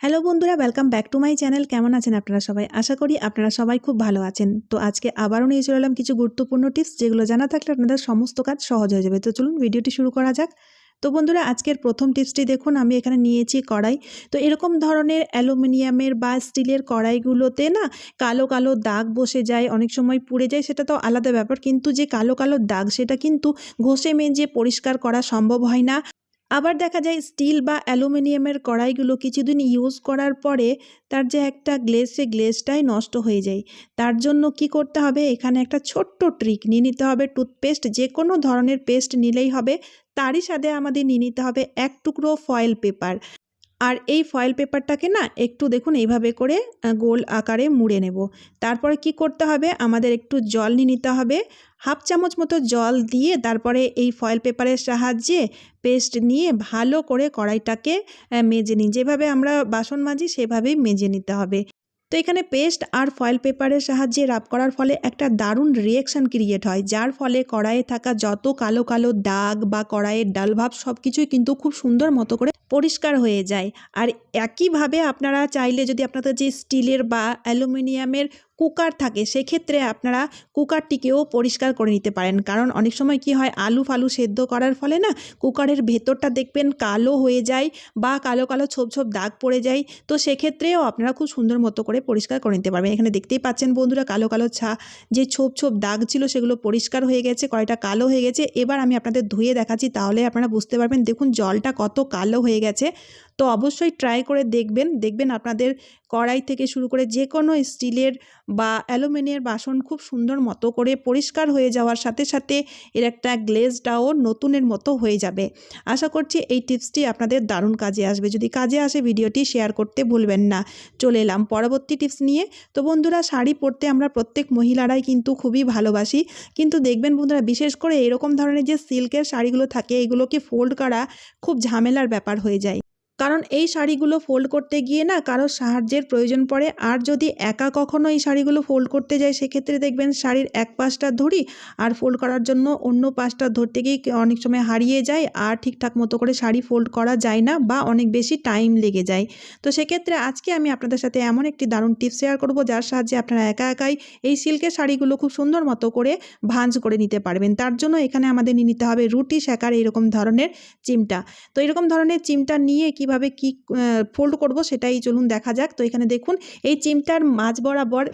Hello বন্ধুরা welcome back to my channel কেমন আছেন আপনারা সবাই? আশা করি আপনারা সবাই খুব ভালো আছেন। তো আজকে আবারও নিয়ে চলে এলাম কিছু গুরুত্বপূর্ণ টিপস যেগুলো জানা থাকলে আপনাদের সমস্ত কাজ সহজ হয়ে যাবে। তো চলুন ভিডিওটি শুরু করা যাক। তো বন্ধুরা, আজকের প্রথম টিপসটি দেখুন, আমি এখানে নিয়েছি কড়াই। তো এরকম ধরনের অ্যালুমিনিয়ামের বা স্টিলের কড়াইগুলোতে না কালো কালো দাগ বসে যায়, অনেক সময় পুড়ে যায়, সেটা তো আলাদা ব্যাপার। কিন্তু যে কালো কালো দাগ, সেটা কিন্তু ঘষে মেজে পরিষ্কার করা সম্ভব হয় না। আবার দেখা যায় স্টিল বা অ্যালুমিনিয়ামের কড়াইগুলো কিছুদিন ইউজ করার পরে তার যে একটা গ্লেজ সে গ্লেজটাই নষ্ট হয়ে যায়। তার জন্য কি করতে হবে? এখানে একটা ছোট্ট ট্রিক নিয়ে নিতে হবে। টুথপেস্ট যে কোনো ধরনের পেস্ট নিলেই হবে। তারই সাথে আমাদের নিয়ে নিতে হবে এক টুকরো ফয়েল পেপার আর এই ফয়েল পেপারটাকে না একটু দেখুন এইভাবে করে গোল আকারে মুড়ে নেব। তারপরে কি করতে হবে? আমাদের একটু জল নিয়ে নিতে হবে। হাফ চামচ মতো জল দিয়ে তারপরে এই ফয়েল পেপারের সাহায্যে পেস্ট নিয়ে ভালো করে কড়াইটাকে মেজে নিই যেভাবে আমরা বাসন মাজি সেভাবেই মেজে নিতে হবে। তো এখানে পেস্ট আর ফয়েল পেপারের সাহায্যে রাব করার ফলে একটা দারুণ রিয়েকশান ক্রিয়েট হয়, যার ফলে কড়াইয়ে থাকা যত কালো কালো দাগ বা কড়াইয়ের ডালভাব সব কিছুই কিন্তু খুব সুন্দর মতো করে পরিষ্কার হয়ে যায়। আর একইভাবে আপনারা চাইলে যদি আপনাদের যে স্টিলের বা অ্যালুমিনিয়ামের কুকার থাকে, সেক্ষেত্রে আপনারা কুকারটিকেও পরিষ্কার করে নিতে পারেন। কারণ অনেক সময় কি হয়, আলু ফালু সেদ্ধ করার ফলে না, কুকারের ভেতরটা দেখবেন কালো হয়ে যায় বা কালো কালো ছোপ ছোপ দাগ পড়ে যায়। তো সেক্ষেত্রেও আপনারা খুব সুন্দর মতো করে পরিষ্কার করে নিতে পারবেন। এখানে দেখতেই পাচ্ছেন বন্ধুরা, কালো কালো ছা, যে ছোপ ছোপ দাগ ছিল সেগুলো পরিষ্কার হয়ে গেছে কয়টা কালো হয়ে গেছে। এবার আমি আপনাদের ধুয়ে দেখাচ্ছি, তাহলে আপনারা বুঝতে পারবেন, দেখুন জলটা কত কালো হয়ে গেছে। তো অবশ্যই ট্রাই করে দেখবেন। দেখবেন আপনাদের কড়াই থেকে শুরু করে যে কোনো স্টিলের বা অ্যালুমিনিয়ার বাসন খুব সুন্দর মতো করে পরিষ্কার হয়ে যাওয়ার সাথে সাথে এর একটা গ্লেজটাও নতুনের মতো হয়ে যাবে। আশা করছি এই টিপসটি আপনাদের দারুণ কাজে আসবে। যদি কাজে আসে ভিডিওটি শেয়ার করতে ভুলবেন না। চলে এলাম পরবর্তী টিপস নিয়ে। তো বন্ধুরা, শাড়ি পরতে আমরা প্রত্যেক মহিলারাই কিন্তু খুবই ভালোবাসি। কিন্তু দেখবেন বন্ধুরা, বিশেষ করে এরকম ধরনের যে সিল্কের শাড়িগুলো থাকে, এগুলোকে ফোল্ড করা খুব ঝামেলার ব্যাপার হয়ে যায়। কারণ এই শাড়িগুলো ফোল্ড করতে গিয়ে না কারোর সাহায্যের প্রয়োজন পড়ে। আর যদি একা কখনো এই শাড়িগুলো ফোল্ড করতে যায়, সেক্ষেত্রে দেখবেন শাড়ির এক পাশটা ধরি আর ফোল্ড করার জন্য অন্য পাশটা ধরতে গিয়ে অনেক সময় হারিয়ে যায় আর ঠিকঠাক মতো করে শাড়ি ফোল্ড করা যায় না বা অনেক বেশি টাইম লেগে যায়। তো সেক্ষেত্রে আজকে আমি আপনাদের সাথে এমন একটি দারুণ টিপস শেয়ার করব, যার সাহায্যে আপনারা একা একাই এই সিল্কের শাড়িগুলো খুব সুন্দর মতো করে ভাঁজ করে নিতে পারবেন। তার জন্য এখানে আমাদের নিতে হবে রুটি শেখার এরকম ধরনের চিমটা। তো এরকম ধরনের চিমটা নিয়ে কীভাবে কি ফোল্ড করব সেটাই চলুন দেখা যাক। তো এখানে দেখুন, এই চিমটার মাঝ বরাবর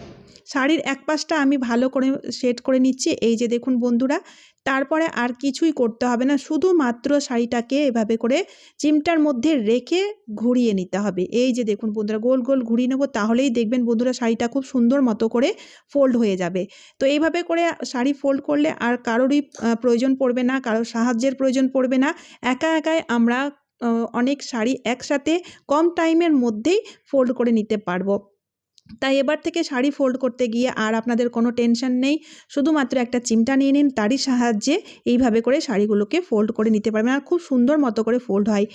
শাড়ির এক পাশটা আমি ভালো করে সেট করে নিচ্ছি। এই যে দেখুন বন্ধুরা, তারপরে আর কিছুই করতে হবে না, শুধুমাত্র শাড়িটাকে এভাবে করে চিমটার মধ্যে রেখে ঘুরিয়ে নিতে হবে। এই যে দেখুন বন্ধুরা, গোল গোল ঘুরিয়ে নেব, তাহলেই দেখবেন বন্ধুরা শাড়িটা খুব সুন্দর মতো করে ফোল্ড হয়ে যাবে। তো এইভাবে করে শাড়ি ফোল্ড করলে আর কারোরই প্রয়োজন পড়বে না, কারোর সাহায্যের প্রয়োজন পড়বে না। একা একাই আমরা অনেক শাড়ি একসাথে কম টাইমের মধ্যেই ফোল্ড করে নিতে পারব। তাই এবার থেকে শাড়ি ফোল্ড করতে গিয়ে আর আপনাদের কোনো টেনশন নেই, শুধুমাত্র একটা চিমটা নিয়ে নিন, তারই সাহায্যে এইভাবে করে শাড়িগুলোকে ফোল্ড করে নিতে পারবেন। আর খুব সুন্দর মতো করে ফোল্ড হয়।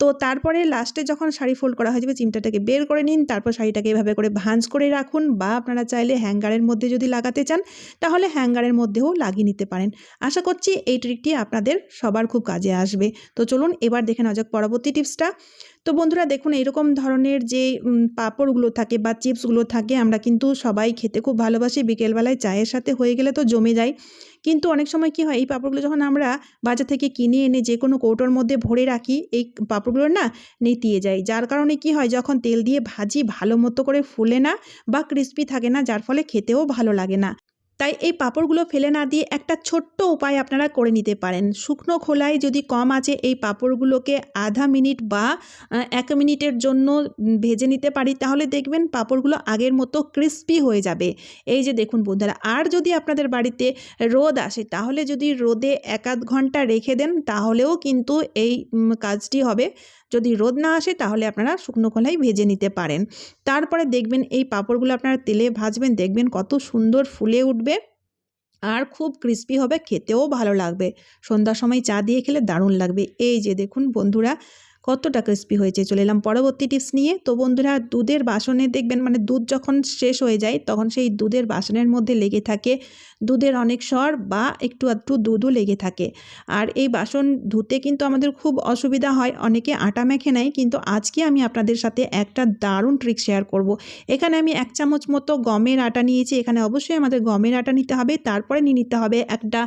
তো তারপরে লাস্টে যখন শাড়ি ফোল্ড করা হয়ে যাবে, চিমটাটাকে বের করে নিন, তারপর শাড়িটাকে এভাবে করে ভাঁজ করে রাখুন বা আপনারা চাইলে হ্যাঙ্গারের মধ্যে যদি লাগাতে চান, তাহলে হ্যাঙ্গারের মধ্যেও লাগিয়ে নিতে পারেন। আশা করছি এই ট্রিকটি আপনাদের সবার খুব কাজে আসবে। তো চলুন এবার দেখে যাক পরবর্তী টিপসটা তো বন্ধুরা দেখুন এরকম ধরনের যে পাঁপড়গুলো থাকে বা চিপসগুলো থাকে, আমরা কিন্তু সবাই খেতে খুব ভালোবাসি। বিকেলবেলায় চায়ের সাথে হয়ে গেলে তো জমে যায়। কিন্তু অনেক সময় কি হয়, এই পাঁপড়গুলো যখন আমরা বাজার থেকে কিনে এনে যে কোনো কৌটোর মধ্যে ভরে রাখি, এই পাঁপড়গুলো না নেতিয়ে যায়। যার কারণে কি হয়, যখন তেল দিয়ে ভাজি ভালো মতো করে ফুলে না বা ক্রিস্পি থাকে না, যার ফলে খেতেও ভালো লাগে না। তাই এই পাঁপড়গুলো ফেলে না দিয়ে একটা ছোট্ট উপায় আপনারা করে নিতে পারেন। শুকনো খোলায় যদি কম আছে এই পাঁপড়গুলোকে আধা মিনিট বা এক মিনিটের জন্য ভেজে নিতে পারি, তাহলে দেখবেন পাঁপড়গুলো আগের মতো ক্রিস্পি হয়ে যাবে। এই যে দেখুন বন্ধুরা, আর যদি আপনাদের বাড়িতে রোদ আসে, তাহলে যদি রোদে এক আধ ঘণ্টা রেখে দেন, তাহলেও কিন্তু এই কাজটি হবে। যদি রোদ না আসে, তাহলে আপনারা শুকনো খোলাই ভেজে নিতে পারেন। তারপরে দেখবেন এই পাঁপড়গুলো আপনারা তেলে ভাজবেন, দেখবেন কত সুন্দর ফুলে উঠবে। আর খুব ক্রিস্পি হবে, খেতেও ভালো লাগবে। সন্ধ্যার সময় চা দিয়ে খেলে দারুণ লাগবে। এই যে দেখুন বন্ধুরা কতটা ক্রিস্পি হয়েছে চলে এলাম পরবর্তী টিপস নিয়ে। তো বন্ধুরা, দুধের বাসনে দেখবেন মানে দুধ যখন শেষ হয়ে যায়, তখন সেই দুধের বাসনের মধ্যে লেগে থাকে দুধের অনেক স্বর বা একটু আধটু দুধও লেগে থাকে। আর এই বাসন ধুতে কিন্তু আমাদের খুব অসুবিধা হয়, অনেকে আটা মেখে নেয়, কিন্তু আজকে আমি আপনাদের সাথে একটা দারুণ ট্রিক শেয়ার করব। এখানে আমি এক চামচ মতো গমের আটা নিয়েছি, এখানে অবশ্যই আমাদের গমের আটা নিতে হবে, তারপরে নিয়ে নিতে হবে একটা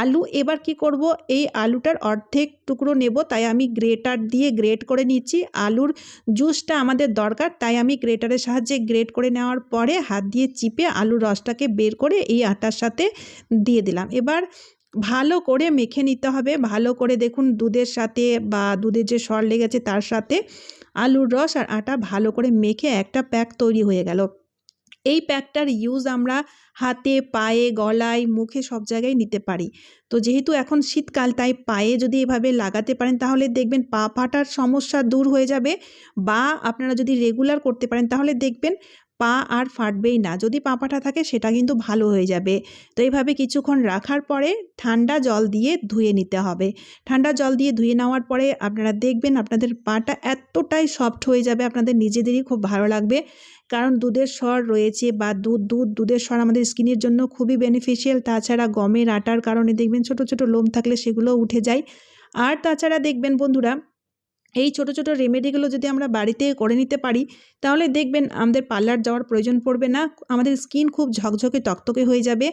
আলু। এবার কি করব, এই আলুটার অর্ধেক টুকরো নেব, তাই আমি গ্রেটার দিয়ে গ্রেট করে নিচ্ছি। আলুর জুসটা আমাদের দরকার, তাই আমি গ্রেটারের সাহায্যে গ্রেট করে নেওয়ার পরে হাত দিয়ে চিপে আলুর রসটাকে বের করে এই আটার সাথে দিয়ে দিলাম। এবার ভালো করে মেখে নিতে হবে। ভালো করে দেখুন দুধের সাথে বা দুধের যে সর লেগেছে তার সাথে আলুর রস আর আটা ভালো করে মেখে একটা প্যাক তৈরি হয়ে গেল। এই প্যাকটার ইউজ আমরা হাতে, পায়ে, গলায়, মুখে সব জায়গায় নিতে পারি। তো যেহেতু এখন শীতকাল, তাই পায়ে যদি এভাবে লাগাতে পারেন, তাহলে দেখবেন পা ফাটার সমস্যা দূর হয়ে যাবে বা আপনারা যদি রেগুলার করতে পারেন, তাহলে দেখবেন পা আর ফাটবেই না। যদি পা ফাটা থাকে, সেটা কিন্তু ভালো হয়ে যাবে। তো এইভাবে কিছুক্ষণ রাখার পরে ঠান্ডা জল দিয়ে ধুয়ে নিতে হবে। ঠান্ডা জল দিয়ে ধুয়ে নেওয়ার পরে আপনারা দেখবেন আপনাদের পাটা এতটাই সফট হয়ে যাবে, আপনাদের নিজেদেরই খুব ভালো লাগবে। কারণ দুধের স্বর রয়েছে বা দুধ দুধ, দুধের স্বর আমাদের স্কিনের জন্য খুবই বেনিফিশিয়াল তাছাড়া গমের আটার কারণে দেখবেন ছোট ছোট লোম থাকলে সেগুলো উঠে যায়। আর তাছাড়া দেখবেন বন্ধুরা এই ছোট ছোট রেমেডিগুলো যদি আমরা বাড়িতে করে নিতে পারি, তাহলে দেখবেন আমাদের পার্লার যাওয়ার প্রয়োজন পড়বে না, আমাদের স্কিন খুব ঝকঝকে, তকতকে হয়ে যাবে।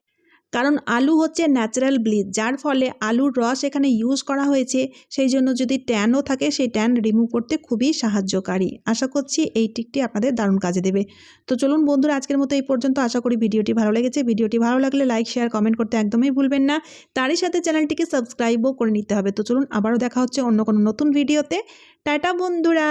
কারণ আলু হচ্ছে ন্যাচারাল ব্লিচ যার ফলে আলুর রস এখানে ইউজ করা হয়েছে। সেই জন্য যদি ট্যানও থাকে, সেই ট্যান রিমুভ করতে খুবই সাহায্যকারী। আশা করছি এই টিকটি আপনাদের দারুণ কাজে দেবে। তো চলুন বন্ধুরা, আজকের মতো এই পর্যন্ত আশা করি ভিডিওটি ভালো লেগেছে। ভিডিওটি ভালো লাগলে লাইক শেয়ার কমেন্ট করতে একদমই ভুলবেন না। তারই সাথে চ্যানেলটিকে সাবস্ক্রাইবও করে নিতে হবে। তো চলুন আবারও দেখা হচ্ছে অন্য কোনো নতুন ভিডিওতে টাটা বন্ধুরা!